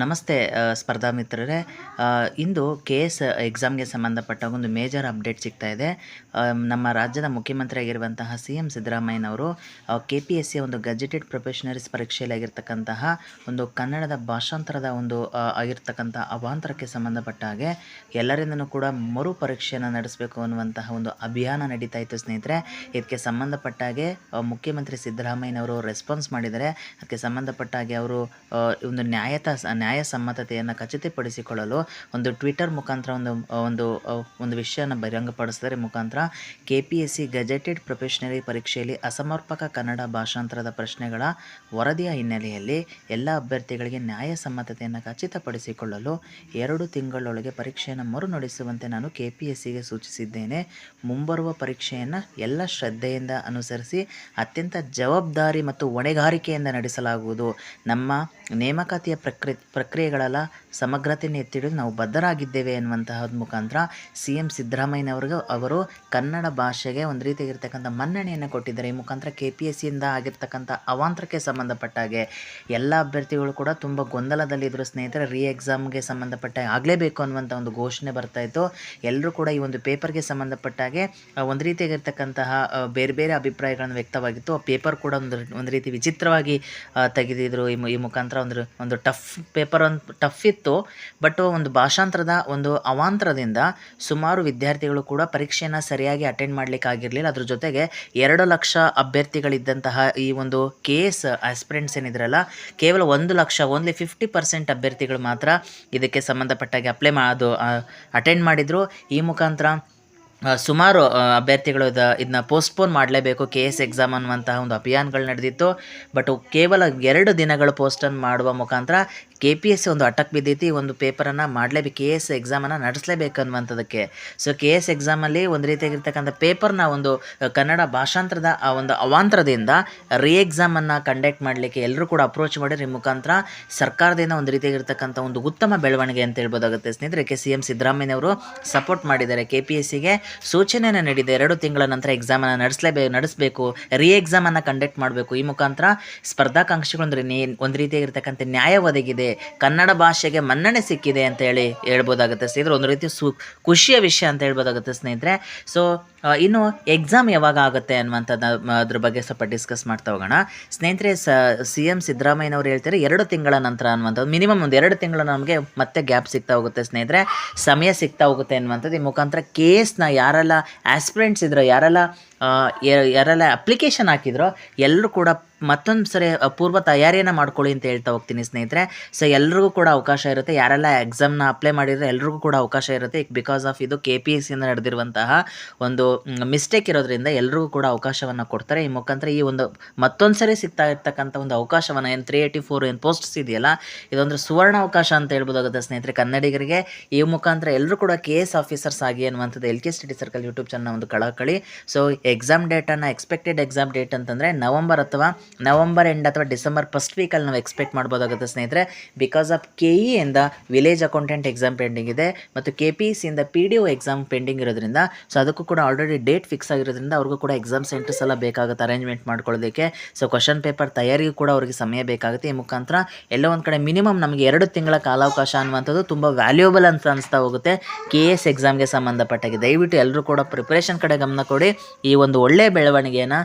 ನಮಸ್ತೆ ಸ್ಪರ್ಧಾ ಮಿತ್ರರೇ. ಇಂದು ಕೆ ಎಸ್ ಎಕ್ಸಾಮ್ಗೆ ಸಂಬಂಧಪಟ್ಟ ಒಂದು ಮೇಜರ್ ಅಪ್ಡೇಟ್ ಸಿಗ್ತಾ ಇದೆ. ನಮ್ಮ ರಾಜ್ಯದ ಮುಖ್ಯಮಂತ್ರಿ ಆಗಿರುವಂತಹ ಸಿ ಎಂ ಸಿದ್ದರಾಮಯ್ಯನವರು ಕೆ ಪಿ ಎಸ್ ಸಿ ಒಂದು ಗಜೆಟೆಡ್ ಪ್ರೊಫೆಷನರೀಸ್ ಪರೀಕ್ಷೆಯಲ್ಲಿ ಆಗಿರ್ತಕ್ಕಂತಹ ಒಂದು ಕನ್ನಡದ ಭಾಷಾಂತರದ ಒಂದು ಆಗಿರ್ತಕ್ಕಂಥ ಅವಾಂತರಕ್ಕೆ ಸಂಬಂಧಪಟ್ಟ ಹಾಗೆ ಎಲ್ಲರಿಂದನೂ ಕೂಡ ಮರು ಪರೀಕ್ಷೆಯನ್ನು ನಡೆಸಬೇಕು ಅನ್ನುವಂತಹ ಒಂದು ಅಭಿಯಾನ ನಡೀತಾ ಇತ್ತು ಸ್ನೇಹಿತರೆ. ಇದಕ್ಕೆ ಸಂಬಂಧಪಟ್ಟ ಹಾಗೆ ಮುಖ್ಯಮಂತ್ರಿ ಸಿದ್ದರಾಮಯ್ಯನವರು ರೆಸ್ಪಾನ್ಸ್ ಮಾಡಿದರೆ, ಅದಕ್ಕೆ ಸಂಬಂಧಪಟ್ಟ ಹಾಗೆ ಅವರು ಒಂದು ನ್ಯಾಯತ ನ್ಯಾಯಸಮ್ಮತತೆಯನ್ನು ಖಚಿತಪಡಿಸಿಕೊಳ್ಳಲು ಒಂದು ಟ್ವಿಟರ್ ಮುಖಾಂತರ ಒಂದು ಒಂದು ಒಂದು ವಿಷಯನ ಬಹಿರಂಗಪಡಿಸಿದರೆ ಮುಖಾಂತರ K P S C gazetted probationary ಪರೀಕ್ಷೆಯಲ್ಲಿ ಅಸಮರ್ಪಕ ಕನ್ನಡ ಭಾಷಾಂತರದ ಪ್ರಶ್ನೆಗಳ ವರದಿಯ ಹಿನ್ನೆಲೆಯಲ್ಲಿ ಎಲ್ಲ ಅಭ್ಯರ್ಥಿಗಳಿಗೆ ನ್ಯಾಯಸಮ್ಮತತೆಯನ್ನು ಖಚಿತಪಡಿಸಿಕೊಳ್ಳಲು ಎರಡು ತಿಂಗಳೊಳಗೆ ಪರೀಕ್ಷೆಯನ್ನು ಮರು ನಡೆಸುವಂತೆ ನಾನು ಕೆ ಪಿ ಎಸ್ ಸಿಗೆ ಸೂಚಿಸಿದ್ದೇನೆ. ಮುಂಬರುವ ಪರೀಕ್ಷೆಯನ್ನು ಎಲ್ಲ ಶ್ರದ್ಧೆಯಿಂದ ಅನುಸರಿಸಿ ಅತ್ಯಂತ ಜವಾಬ್ದಾರಿ ಮತ್ತು ಹೊಣೆಗಾರಿಕೆಯಿಂದ ನಡೆಸಲಾಗುವುದು. ನಮ್ಮ ನೇಮಕಾತಿಯ ಪ್ರಕ್ರಿಯೆ ಪ್ರಕ್ರಿಯೆಗಳೆಲ್ಲ, ಸಮಗ್ರತೆಯನ್ನು ಎತ್ತಿಡಲು ನಾವು ಬದ್ಧರಾಗಿದ್ದೇವೆ ಎನ್ನುವಂತಹ ಮುಖಾಂತರ ಸಿ ಎಂ ಸಿದ್ದರಾಮಯ್ಯನವ್ರಿಗೆ ಅವರು ಕನ್ನಡ ಭಾಷೆಗೆ ಒಂದು ರೀತಿಯಾಗಿರ್ತಕ್ಕಂಥ ಮನ್ನಣೆಯನ್ನು ಕೊಟ್ಟಿದ್ದಾರೆ. ಈ ಮುಖಾಂತರ ಕೆ ಪಿ ಎಸ್ ಸಿಯಿಂದ ಆಗಿರ್ತಕ್ಕಂಥ ಅವಾಂತರಕ್ಕೆ ಸಂಬಂಧಪಟ್ಟಾಗೆ ಎಲ್ಲ ಅಭ್ಯರ್ಥಿಗಳು ಕೂಡ ತುಂಬ ಗೊಂದಲದಲ್ಲಿದ್ದರು ಸ್ನೇಹಿತರೆ, ರೀ ಎಕ್ಸಾಮ್ಗೆ ಸಂಬಂಧಪಟ್ಟ ಆಗಲೇಬೇಕು ಅನ್ನುವಂಥ ಒಂದು ಘೋಷಣೆ ಬರ್ತಾ ಇತ್ತು. ಎಲ್ಲರೂ ಕೂಡ ಈ ಒಂದು ಪೇಪರ್ಗೆ ಸಂಬಂಧಪಟ್ಟಾಗೆ ಒಂದು ರೀತಿಯಾಗಿರ್ತಕ್ಕಂತಹ ಬೇರೆ ಬೇರೆ ಅಭಿಪ್ರಾಯಗಳನ್ನು ವ್ಯಕ್ತವಾಗಿತ್ತು. ಆ ಪೇಪರ್ ಕೂಡ ಒಂದು ಒಂದು ರೀತಿ ವಿಚಿತ್ರವಾಗಿ ತೆಗೆದಿದ್ರು. ಈ ಮುಖಾಂತರ ಒಂದು ಒಂದು ಟಫ್ ಪೇಪರ್ ಒಂದು ಟಫ್ ಇತ್ತು ಬಟ್ ಒಂದು ಭಾಷಾಂತರದ ಒಂದು ಅವಾಂತರದಿಂದ ಸುಮಾರು ವಿದ್ಯಾರ್ಥಿಗಳು ಕೂಡ ಪರೀಕ್ಷೆಯನ್ನು ಸರಿಯಾಗಿ ಅಟೆಂಡ್ ಮಾಡಲಿಕ್ಕೆ ಆಗಿರಲಿಲ್ಲ. ಅದ್ರ ಜೊತೆಗೆ ಎರಡು ಲಕ್ಷ ಅಭ್ಯರ್ಥಿಗಳಿದ್ದಂತಹ ಈ ಒಂದು ಕೆ ಎಸ್ ಆಸ್ಪಿರೆಂಟ್ಸ್ ಏನಿದ್ರಲ್ಲ, ಕೇವಲ ಒಂದು ಲಕ್ಷ ಓನ್ಲಿ ಫಿಫ್ಟಿ ಪರ್ಸೆಂಟ್ ಅಭ್ಯರ್ಥಿಗಳು ಮಾತ್ರ ಇದಕ್ಕೆ ಸಂಬಂಧಪಟ್ಟಾಗಿ ಅಪ್ಲೈ ಮಾ ಅದು ಅಟೆಂಡ್ ಮಾಡಿದರು. ಈ ಮುಖಾಂತರ ಸುಮಾರು ಅಭ್ಯರ್ಥಿಗಳು ಇದ ಇದನ್ನ ಪೋಸ್ಟ್ಪೋನ್ ಮಾಡಲೇಬೇಕು ಕೆ ಎಸ್ ಎಕ್ಸಾಮ್ ಅನ್ನುವಂತಹ ಒಂದು ಅಭಿಯಾನಗಳು ನಡೆದಿತ್ತು. ಬಟ್ ಕೇವಲ ಎರಡು ದಿನಗಳು ಪೋಸ್ಟನ್ ಮಾಡುವ ಮುಖಾಂತರ ಕೆ ಪಿ ಎಸ್ ಸಿ ಒಂದು ಅಟಕ್ ಬಿದ್ದೈತಿ, ಒಂದು ಪೇಪರನ್ನು ಮಾಡಲೇಬೇಕು ಕೆ ಎಸ್ ಎಕ್ಸಾಮನ್ನು ನಡೆಸಲೇಬೇಕು ಅನ್ನುವಂಥದ್ದಕ್ಕೆ. ಸೊ ಕೆ ಎಸ್ ಎಕ್ಸಾಮಲ್ಲಿ ಒಂದು ರೀತಿಯಾಗಿರ್ತಕ್ಕಂಥ ಪೇಪರ್ನ ಒಂದು ಕನ್ನಡ ಭಾಷಾಂತರದ ಆ ಒಂದು ಅವಾಂತರದಿಂದ ರೀ ಎಕ್ಸಾಮನ್ನು ಕಂಡಕ್ಟ್ ಮಾಡಲಿಕ್ಕೆ ಎಲ್ಲರೂ ಕೂಡ ಅಪ್ರೋಚ್ ಮಾಡಿ ಈ ಮುಖಾಂತರ ಸರ್ಕಾರದಿಂದ ಒಂದು ರೀತಿಯಾಗಿರ್ತಕ್ಕಂಥ ಒಂದು ಉತ್ತಮ ಬೆಳವಣಿಗೆ ಅಂತ ಹೇಳ್ಬೋದಾಗುತ್ತೆ. ಸ್ನೇಹಿತರೆ, ಕೆ ಸಿ ಎಂ ಸಿದ್ದರಾಮಯ್ಯನವರು ಸಪೋರ್ಟ್ ಮಾಡಿದ್ದಾರೆ. ಕೆ ಪಿ ಎಸ್ ಸಿಗೆ ಸೂಚನೆಯನ್ನು ನೀಡಿದೆ. ಎರಡು ತಿಂಗಳ ನಂತರ ಎಕ್ಸಾಮನ್ನು ನಡೆಸಲೇಬೇ, ನಡೆಸಬೇಕು ರೀ ಎಕ್ಸಾಮನ್ನು ಕಂಡಕ್ಟ್ ಮಾಡಬೇಕು. ಈ ಮುಖಾಂತರ ಸ್ಪರ್ಧಾಕಾಂಕ್ಷಿಗಳು ಅಂದರೆ ಒಂದು ರೀತಿಯಾಗಿರ್ತಕ್ಕಂಥ ನ್ಯಾಯ ಒದಗಿದೆ. ಕನ್ನಡ ಭಾಷೆಗೆ ಮನ್ನಣೆ ಸಿಕ್ಕಿದೆ ಅಂತ ಹೇಳಿ ಹೇಳ್ಬೋದಾಗುತ್ತೆ ಸ್ನೇಹಿತರೆ. ಒಂದು ರೀತಿ ಸು ಖುಷಿಯ ವಿಷಯ ಅಂತ ಹೇಳ್ಬೋದಾಗುತ್ತೆ ಸ್ನೇಹಿತರೆ. ಸೊ ಇನ್ನು ಎಕ್ಸಾಮ್ ಯಾವಾಗ ಆಗುತ್ತೆ ಅನ್ನುವಂಥದ್ದು ಅದ್ರ ಬಗ್ಗೆ ಸ್ವಲ್ಪ ಡಿಸ್ಕಸ್ ಮಾಡ್ತಾ ಹೋಗೋಣ. ಸ್ನೇಹಿತರೆ, ಸ, ಸಿ ಎಂ ಸಿದ್ದರಾಮಯ್ಯನವರು ಹೇಳ್ತಾರೆ ಎರಡು ತಿಂಗಳ ನಂತರ ಅನ್ನುವಂಥದ್ದು ಮಿನಿಮಮ್ ಒಂದು ಎರಡು ತಿಂಗಳು ನಮಗೆ ಮತ್ತೆ ಗ್ಯಾಪ್ ಸಿಗ್ತಾ ಹೋಗುತ್ತೆ ಸ್ನೇಹಿತರೆ. ಸಮಯ ಸಿಗ್ತಾ ಹೋಗುತ್ತೆ ಅನ್ನುವಂಥದ್ದು, ಈ ಮುಖಾಂತರ ಕೇಸ್ನ ಯಾರೆಲ್ಲ ಆಸ್ಪಿರೆಂಟ್ಸ್ ಇದ್ರೋ, ಯಾರೆಲ್ಲ ಯಾರೆಲ್ಲ ಅಪ್ಲಿಕೇಶನ್ ಹಾಕಿದ್ರೋ ಎಲ್ಲರೂ ಕೂಡ ಮತ್ತೊಂದು ಸರಿ ಪೂರ್ವ ತಯಾರಿಯನ್ನು ಮಾಡ್ಕೊಳ್ಳಿ ಅಂತ ಹೇಳ್ತಾ ಹೋಗ್ತೀನಿ ಸ್ನೇಹಿತರೆ. ಸೊ ಎಲ್ರಿಗೂ ಕೂಡ ಅವಕಾಶ ಇರುತ್ತೆ. ಯಾರೆಲ್ಲ ಎಕ್ಸಾಮ್ನ ಅಪ್ಲೈ ಮಾಡಿದರೆ ಎಲ್ರಿಗೂ ಕೂಡ ಅವಕಾಶ ಇರುತ್ತೆ. ಬಿಕಾಸ್ ಆಫ್ ಇದು ಕೆ ಪಿ ಎಸ್ ಸಿಯಿಂದ ನಡೆದಿರುವಂತಹ ಒಂದು ಮಿಸ್ಟೇಕ್ ಇರೋದ್ರಿಂದ ಎಲ್ರಿಗೂ ಕೂಡ ಅವಕಾಶವನ್ನು ಕೊಡ್ತಾರೆ. ಈ ಮುಖಾಂತರ ಈ ಒಂದು ಮತ್ತೊಂದು ಸರಿ ಸಿಗ್ತಾ ಇರ್ತಕ್ಕಂಥ ಒಂದು ಅವಕಾಶವನ್ನು ಏನು ತ್ರೀ ಏಯ್ಟಿ ಫೋರ್ ಏನು ಪೋಸ್ಟ್ಸ್ ಇದೆಯಲ್ಲ ಇದೊಂದು ಸುವರ್ಣ ಅವಕಾಶ ಅಂತ ಹೇಳ್ಬೋದಾಗುತ್ತೆ ಸ್ನೇಹಿತರೆ. ಕನ್ನಡಿಗರಿಗೆ ಈ ಮುಖಾಂತರ ಎಲ್ಲರೂ ಕೂಡ ಕೆ ಎಸ್ ಆಫೀಸರ್ಸ್ ಆಗಿ ಅನ್ನುವಂಥದ್ದು L K study circle YouTube channel ಒಂದು ಕಳಕಳಿ. ಸೊ ಎಕ್ಸಾಮ್ ಡೇಟನ್ನು ಎಕ್ಸ್ಪೆಕ್ಟೆಡ್ ಎಕ್ಸಾಮ್ ಡೇಟ್ ಅಂತಂದರೆ ನವಂಬರ್ ಅಥವಾ ನವಂಬರ್ ಎಂಡ್ ಅಥವಾ ಡಿಸೆಂಬರ್ ಫಸ್ಟ್ ವೀಕಲ್ಲಿ ನಾವು ಎಕ್ಸ್ಪೆಕ್ಟ್ ಮಾಡ್ಬೋದಾಗುತ್ತೆ ಸ್ನೇಹಿತರೆ. ಬಿಕಾಸ್ ಆಫ್ ಕೆ ಇಂದ ವಿಲೇಜ್ ಅಕೌಂಟೆಂಟ್ ಎಕ್ಸಾಮ್ ಪೆಂಡಿಂಗ್ ಇದೆ, ಮತ್ತು K P ಸಿಯಿಂದ P D O exam pending ಇರೋದ್ರಿಂದ ಸೊ ಅದಕ್ಕೂ ಕೂಡ ಆಲ್ರೆಡಿ ಡೇಟ್ ಫಿಕ್ಸ್ ಆಗಿರೋದ್ರಿಂದ ಅವ್ರಿಗೂ ಕೂಡ ಎಕ್ಸಾಮ್ ಸೆಂಟರ್ಸ್ ಎಲ್ಲ ಬೇಕಾಗುತ್ತೆ ಅರೇಂಜ್ಮೆಂಟ್ ಮಾಡ್ಕೊಳ್ಳೋದಕ್ಕೆ. ಸೊ ಕ್ವಶನ್ ಪೇಪರ್ ತಯಾರಿಗೂ ಕೂಡ ಅವರಿಗೆ ಸಮಯ ಬೇಕಾಗುತ್ತೆ. ಈ ಮುಖಾಂತರ ಎಲ್ಲ ಒಂದು ಕಡೆ ಮಿನಿಮಮ್ ನಮಗೆ ಎರಡು ತಿಂಗಳ ಕಾಲಾವಕಾಶ ಅನ್ನುವಂಥದ್ದು ತುಂಬ ವ್ಯಾಲ್ಯೂಬಲ್ ಅಂತ ಅನಿಸ್ತಾ ಹೋಗುತ್ತೆ. ಕೆ ಎಸ್ ಎಕ್ಸಾಮ್ಗೆ ಸಂಬಂಧಪಟ್ಟಾಗಿ. ದಯವಿಟ್ಟು ಎಲ್ಲರೂ ಕೂಡ ಪ್ರಿಪ್ರೇಷನ್ ಕಡೆ ಗಮನ ಕೊಡಿ. ಈ ಒಂದು ಒಳ್ಳೆಯ ಬೆಳವಣಿಗೆಯನ್ನು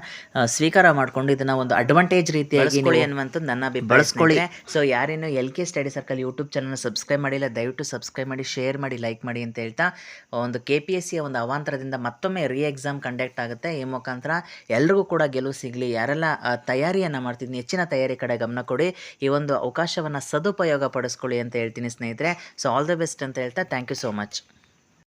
ಸ್ವೀಕಾರ ಮಾಡಿಕೊಂಡು ಇದನ್ನ ಒಂದು ಅಡ್ವಾಂಟೇಜ್ ರೀತಿಯಾಗಿ ಕೊಡಿ ಅನ್ನುವಂಥದ್ದು ನನ್ನ ಬಳಸ್ಕೊಳ್ಳಿ. So ಯಾರೇನು L K study circle YouTube channel subscribe ಮಾಡಿಲ್ಲ ದಯವಿಟ್ಟು ಸಬ್ಸ್ಕ್ರೈಬ್ ಮಾಡಿ ಶೇರ್ ಮಾಡಿ ಲೈಕ್ ಮಾಡಿ ಅಂತ ಹೇಳ್ತಾ ಒಂದು ಕೆ ಪಿ ಎಸ್ ಸಿಯ ಒಂದು ಅವಾಂತರದಿಂದ ಮತ್ತೊಮ್ಮೆ ರೀ ಎಕ್ಸಾಮ್ ಕಂಡಕ್ಟ್ ಆಗುತ್ತೆ. ಈ ಮುಖಾಂತರ ಎಲ್ರಿಗೂ ಕೂಡ ಗೆಲುವು ಸಿಗಲಿ. ಯಾರೆಲ್ಲ ತಯಾರಿಯನ್ನು ಮಾಡ್ತಿದ್ದೀನಿ ಹೆಚ್ಚಿನ ತಯಾರಿ ಕಡೆ ಗಮನ ಕೊಡಿ. ಈ ಒಂದು ಅವಕಾಶವನ್ನು ಸದುಪಯೋಗ ಪಡಿಸ್ಕೊಳ್ಳಿ ಅಂತ ಹೇಳ್ತೀನಿ ಸ್ನೇಹಿತರೆ. ಸೊ ಆಲ್ ದ ಬೆಸ್ಟ್ ಅಂತ ಹೇಳ್ತಾ ಥ್ಯಾಂಕ್ ಯು ಸೋ ಮಚ್